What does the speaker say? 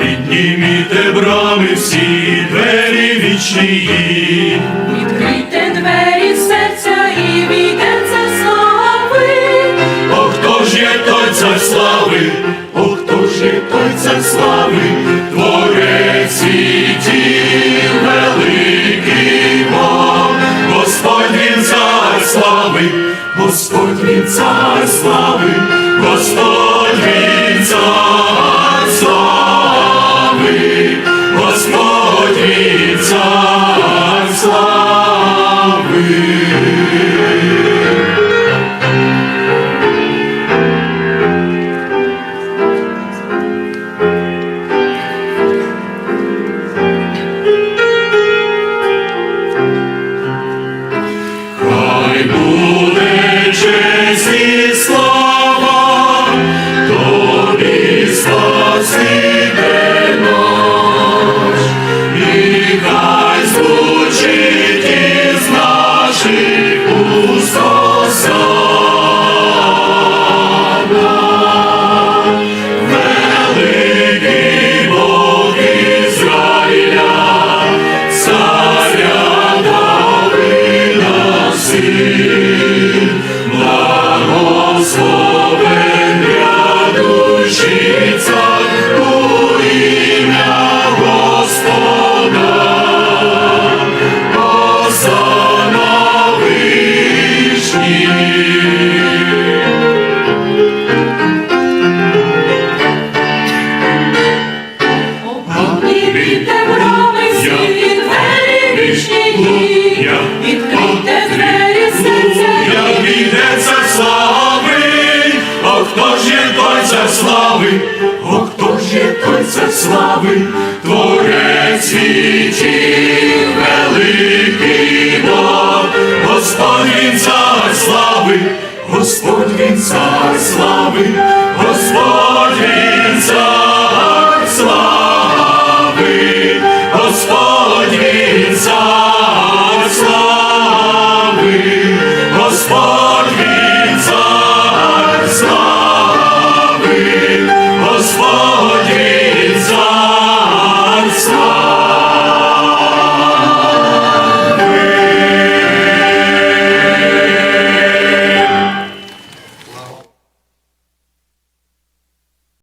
Підніміте брами всі двері вічні. Відкрийте двері серця і війде це слави. О, хто ж є той цар слави, О, хто ж є той цар слави? Господь він цар слави, Обійміть брами всі двері вічні. Відкрийте двері серця Як слави, о хто ж є той цар слави, о хто ж є той цар слави, творець світів великий Бог, Господь він цар слави, Господь він цар слави, Господь